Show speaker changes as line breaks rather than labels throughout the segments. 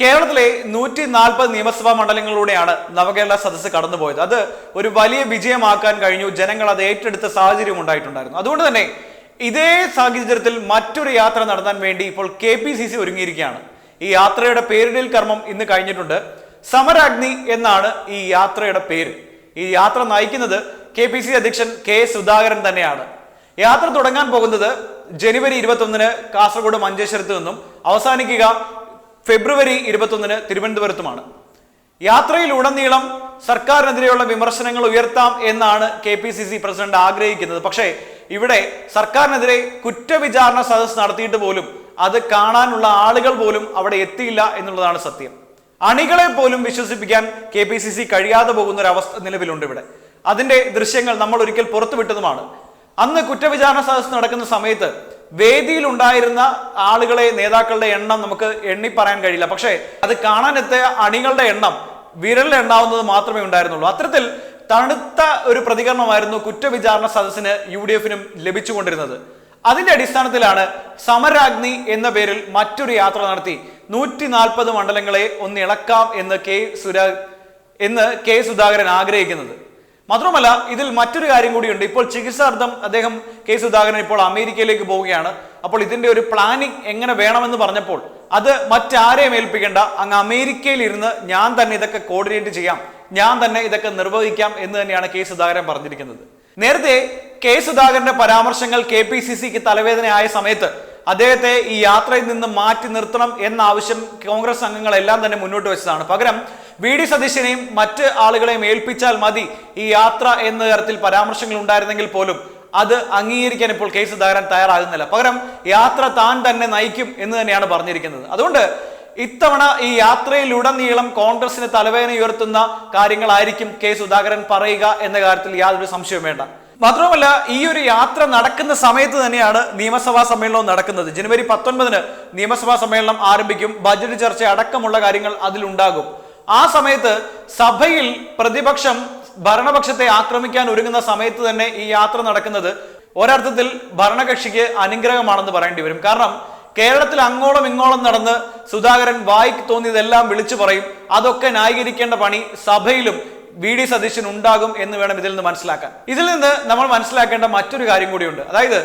കേരളത്തിലെ നൂറ്റി നാൽപ്പത് നിയമസഭാ മണ്ഡലങ്ങളിലൂടെയാണ് നവകേരള സദസ്സ് കടന്നുപോയത്. അത് ഒരു വലിയ വിജയമാക്കാൻ കഴിഞ്ഞു. ജനങ്ങൾ അത് ഏറ്റെടുത്ത സാഹചര്യം ഉണ്ടായിട്ടുണ്ടായിരുന്നു. അതുകൊണ്ട് തന്നെ ഇതേ സാഹചര്യത്തിൽ മറ്റൊരു യാത്ര നടത്താൻ വേണ്ടി ഇപ്പോൾ കെ പി സി സി ഒരുങ്ങിയിരിക്കുകയാണ്. ഈ യാത്രയുടെ പേരിടൽ കർമ്മം ഇന്ന് കഴിഞ്ഞിട്ടുണ്ട്. സമരാഗ്നി എന്നാണ് ഈ യാത്രയുടെ പേര്. ഈ യാത്ര നയിക്കുന്നത് കെ പി സി അധ്യക്ഷൻ കെ സുധാകരൻ തന്നെയാണ്. യാത്ര തുടങ്ങാൻ പോകുന്നത് ജനുവരി ഇരുപത്തൊന്നിന് കാസർഗോഡ് മഞ്ചേശ്വരത്ത് നിന്നും. അവസാനിക്കുക ഫെബ്രുവരി ഇരുപത്തൊന്നിന് തിരുവനന്തപുരത്തുമാണ്. യാത്രയിലുടനീളം സർക്കാരിനെതിരെയുള്ള വിമർശനങ്ങൾ ഉയർത്താം എന്നാണ് K P C C president ആഗ്രഹിക്കുന്നത്. പക്ഷേ ഇവിടെ സർക്കാരിനെതിരെ കുറ്റവിചാരണ സദസ് നടത്തിയിട്ട് പോലും അത് കാണാനുള്ള ആളുകൾ പോലും അവിടെ എത്തിയില്ല എന്നുള്ളതാണ് സത്യം. അണികളെ പോലും വിശ്വസിപ്പിക്കാൻ കെ പി സി സി കഴിയാതെ പോകുന്ന ഒരു അവസ്ഥ നിലവിലുണ്ട് ഇവിടെ. അതിന്റെ ദൃശ്യങ്ങൾ നമ്മൾ ഒരിക്കൽ പുറത്തുവിട്ടതുമാണ്. അന്ന് കുറ്റവിചാരണ സദസ് നടക്കുന്ന സമയത്ത് വേദിയിൽ ഉണ്ടായിരുന്ന ആളുകളെ നേതാക്കളുടെ എണ്ണം നമുക്ക് എണ്ണി പറയാൻ കഴിയില്ല. പക്ഷേ അത് കാണാനെത്തിയ അണികളുടെ എണ്ണം വിരലിൽ എണ്ണാവുന്നത് മാത്രമേ ഉണ്ടായിരുന്നുള്ളൂ. അത്തരത്തിൽ തണുത്ത ഒരു പ്രതികരണമായിരുന്നു കുറ്റവിചാരണ സദസ്സിന് യു ഡി എഫിനും ലഭിച്ചുകൊണ്ടിരുന്നത്. അതിന്റെ അടിസ്ഥാനത്തിലാണ് സമരാഗ്നി എന്ന പേരിൽ മറ്റൊരു യാത്ര നടത്തി. നൂറ്റി നാൽപ്പത് മണ്ഡലങ്ങളെ ഒന്ന് ഇളക്കാം എന്ന് കെ സുരാ എന്ന് കെ സുധാകരൻ ആഗ്രഹിക്കുന്നത്. മാത്രമല്ല ഇതിൽ മറ്റൊരു കാര്യം കൂടിയുണ്ട്. ഇപ്പോൾ ചികിത്സാർത്ഥം അദ്ദേഹം കെ സുധാകരൻ ഇപ്പോൾ അമേരിക്കയിലേക്ക് പോവുകയാണ്. അപ്പോൾ ഇതിന്റെ ഒരു പ്ലാനിങ് എങ്ങനെ വേണമെന്ന് പറഞ്ഞപ്പോൾ അത് മറ്റാരെയും ഏൽപ്പിക്കേണ്ട അങ്ങ് അമേരിക്കയിൽ ഇരുന്ന് ഞാൻ തന്നെ ഇതൊക്കെ കോർഡിനേറ്റ് ചെയ്യാം ഞാൻ തന്നെ ഇതൊക്കെ നിർവഹിക്കാം എന്ന് തന്നെയാണ് കെ സുധാകരൻ പറഞ്ഞിരിക്കുന്നത്. നേരത്തെ കെ സുധാകരന്റെ പരാമർശങ്ങൾ കെ പി സി സിക്ക് തലവേദനയായ സമയത്ത് അദ്ദേഹത്തെ ഈ യാത്രയിൽ നിന്ന് മാറ്റി നിർത്തണം എന്ന ആവശ്യം കോൺഗ്രസ് അംഗങ്ങളെല്ലാം തന്നെ മുന്നോട്ട് വെച്ചതാണ്. പകരം വി ഡി സതീശനെയും മറ്റ് ആളുകളെയും ഏൽപ്പിച്ചാൽ മതി ഈ യാത്ര എന്ന തരത്തിൽ പരാമർശങ്ങൾ ഉണ്ടായിരുന്നെങ്കിൽ പോലും അത് അംഗീകരിക്കാൻ ഇപ്പോൾ കേസ് തകരാൻ തയ്യാറാകുന്നില്ല. പകരം യാത്ര താൻ തന്നെ നയിക്കും എന്ന് തന്നെയാണ് പറഞ്ഞിരിക്കുന്നത്. അതുകൊണ്ട് ഇത്തവണ ഈ യാത്രയിലുടനീളം കോൺഗ്രസിന് തലവേദന ഉയർത്തുന്ന കാര്യങ്ങളായിരിക്കും കെ സുധാകരൻ പറയുക എന്ന കാര്യത്തിൽ യാതൊരു സംശയവും വേണ്ട. മാത്രമല്ല ഈ ഒരു യാത്ര നടക്കുന്ന സമയത്ത് തന്നെയാണ് നിയമസഭാ സമ്മേളനവും നടക്കുന്നത്. ജനുവരി പത്തൊൻപതിന് നിയമസഭാ സമ്മേളനം ആരംഭിക്കും. ബജറ്റ് ചർച്ച അടക്കമുള്ള കാര്യങ്ങൾ അതിലുണ്ടാകും. ആ സമയത്ത് സഭയിൽ പ്രതിപക്ഷം ഭരണപക്ഷത്തെ ആക്രമിക്കാൻ ഒരുങ്ങുന്ന സമയത്ത് തന്നെ ഈ യാത്ര നടക്കുന്നത് ഒരർത്ഥത്തിൽ ഭരണകക്ഷിക്ക് അനുഗ്രഹമാണെന്ന് പറയേണ്ടി വരും. കാരണം കേരളത്തിൽ അങ്ങോളം ഇങ്ങോളം നടന്ന് സുധാകരൻ വായിക്ക് തോന്നിയതെല്ലാം വിളിച്ചു പറയും. അതൊക്കെ ന്യായീകരിക്കേണ്ട പണി സഭയിലും വി ഡി സതീശൻ ഉണ്ടാകും എന്ന് വേണം ഇതിൽ നിന്ന് മനസ്സിലാക്കാൻ. ഇതിൽ നിന്ന് നമ്മൾ മനസ്സിലാക്കേണ്ട മറ്റൊരു കാര്യം കൂടിയുണ്ട്. അതായത്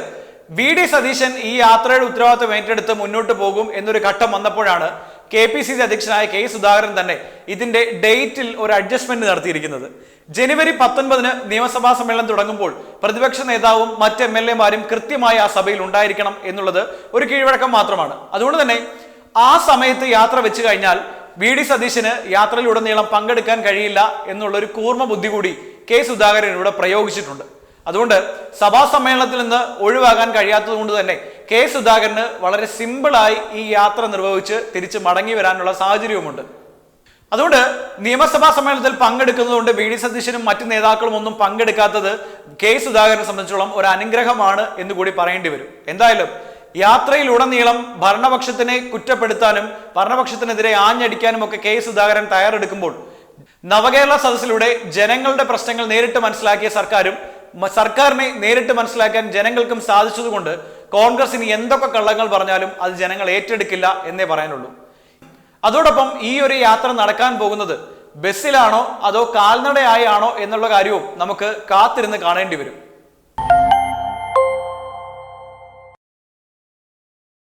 വി ഡി സതീശൻ ഈ യാത്രയുടെ ഉത്തരവാദിത്വം ഏറ്റെടുത്ത് മുന്നോട്ട് പോകും എന്നൊരു ഘട്ടം വന്നപ്പോഴാണ് കെ പി സി സി അധ്യക്ഷനായ കെ സുധാകരൻ തന്നെ ഇതിന്റെ ഡേറ്റിൽ ഒരു അഡ്ജസ്റ്റ്മെന്റ് നടത്തിയിരിക്കുന്നത്. ജനുവരി പത്തൊൻപതിന് നിയമസഭാ സമ്മേളനം തുടങ്ങുമ്പോൾ പ്രതിപക്ഷ നേതാവും മറ്റ് എം എൽ എമാരും കൃത്യമായി ആ സഭയിൽ ഉണ്ടായിരിക്കണം എന്നുള്ളത് ഒരു കീഴ്വഴക്കം മാത്രമാണ്. അതുകൊണ്ട് തന്നെ ആ സമയത്ത് യാത്ര വെച്ച് കഴിഞ്ഞാൽ വി ഡി സതീശന് യാത്രയിലുടനീളം പങ്കെടുക്കാൻ കഴിയില്ല എന്നുള്ള ഒരു കൂർമ്മ ബുദ്ധി കൂടി കെ സുധാകരൻ ഇവിടെ പ്രയോഗിച്ചിട്ടുണ്ട്. അതുകൊണ്ട് സഭാ സമ്മേളനത്തിൽ നിന്ന് ഒഴിവാകാൻ കഴിയാത്തത് കൊണ്ട് തന്നെ കെ സുധാകരന് വളരെ സിമ്പിളായി ഈ യാത്ര നിർവഹിച്ച് തിരിച്ച് മടങ്ങി വരാനുള്ള സാഹചര്യവുമുണ്ട്. അതുകൊണ്ട് നിയമസഭാ സമ്മേളനത്തിൽ പങ്കെടുക്കുന്നതുകൊണ്ട് വി ഡി സതീശനും മറ്റു നേതാക്കളും ഒന്നും പങ്കെടുക്കാത്തത് കെ സുധാകരനെ സംബന്ധിച്ചോളം ഒരു അനുഗ്രഹമാണ് എന്ന് കൂടി പറയേണ്ടി വരും. എന്തായാലും യാത്രയിലുടനീളം ഭരണപക്ഷത്തിനെ കുറ്റപ്പെടുത്താനും ഭരണപക്ഷത്തിനെതിരെ ആഞ്ഞടിക്കാനും ഒക്കെ കെ സുധാകരൻ തയ്യാറെടുക്കുമ്പോൾ നവകേരള സദസ്സിലൂടെ ജനങ്ങളുടെ പ്രശ്നങ്ങൾ നേരിട്ട് മനസ്സിലാക്കിയ സർക്കാരും സർക്കാരിനെ നേരിട്ട് മനസ്സിലാക്കാൻ ജനങ്ങൾക്കും സാധിച്ചതുകൊണ്ട് കോൺഗ്രസിന് എന്തൊക്കെ കള്ളങ്ങൾ പറഞ്ഞാലും അത് ജനങ്ങൾ ഏറ്റെടുക്കില്ല എന്നേ പറയാനുള്ളൂ. അതോടൊപ്പം ഈ ഒരു യാത്ര നടക്കാൻ പോകുന്നത് ബസ്സിലാണോ അതോ കാൽനടയായാണോ എന്നുള്ള കാര്യവും നമുക്ക് കാത്തിരുന്ന് കാണേണ്ടി വരും.